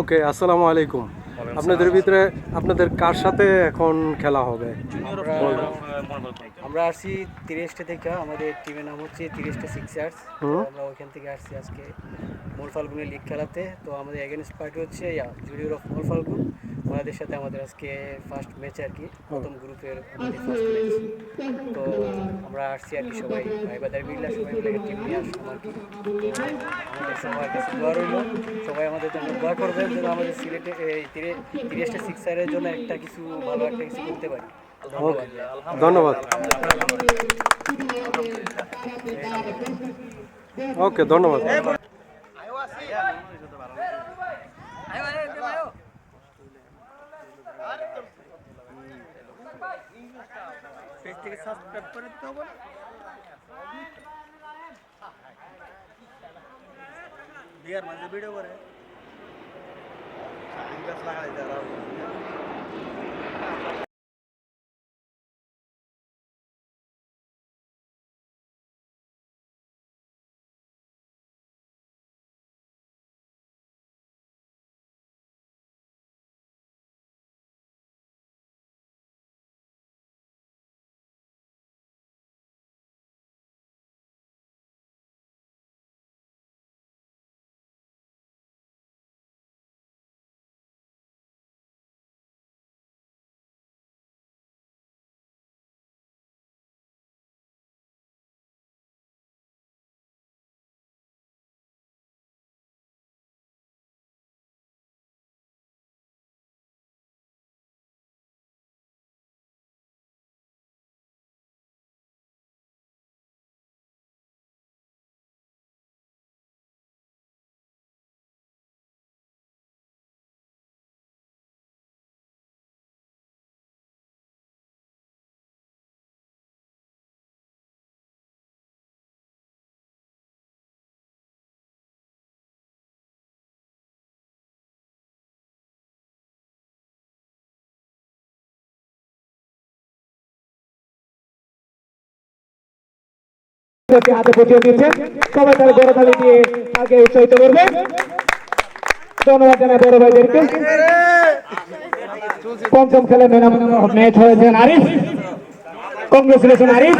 ওকে আসসালামু আলাইকুম। আপনাদের ভিতরে আপনাদের কার সাথে এখন খেলা হবে? আমরা আসি তিরিশটা থেকে আমাদের টিমের নাম হচ্ছে তিরিশটা সিক্সার্স। আমরা ওইখান থেকে আসছি আজকে। মোল ফাল্গুনে লিগ খেলাতে। তো আমাদের এগেনস্ট পার্টি হচ্ছে ইয়া জুনিয়র অফ মোল ফাল্গুন। ওনাদের সাথে আমাদের আজকে ফার্স্ট ম্যাচ আর কি প্রথম গ্রুপের আমাদের ফার্স্ট ম্যাচ তো আমরা আসছি আর কি সবাই ভাই বাদার মিল্লা সবাই মিলে টিম নিয়ে আসলাম আর কি। আমাদের সবার কাছে দোয়া রইল। সবাই আমাদের জন্য দোয়া করবেন যেন আমাদের সিলেটে এই তিরে তিরিশটা সিক্সারের জন্য একটা কিছু ভালো একটা কিছু করতে পারি। ধন্যবাদ। ধন্যবাদ। ওকে ধন্যবাদ। পেজ থেকে সাবস্ক্রাইব করে দিতে হবে বিয়ার মাঝে ভিডিও করে হাতে হাতে পচিয়ে দিয়েছেন সবাই তার বড় তালি দিয়ে তাকে উৎসাহিত করবে। ধন্যবাদ জানাই বড় ভাইদেরকে। পঞ্চম খেলে ম্যাচ হয়েছেন আরিফ কংগ্রেচুলেশন আরিফ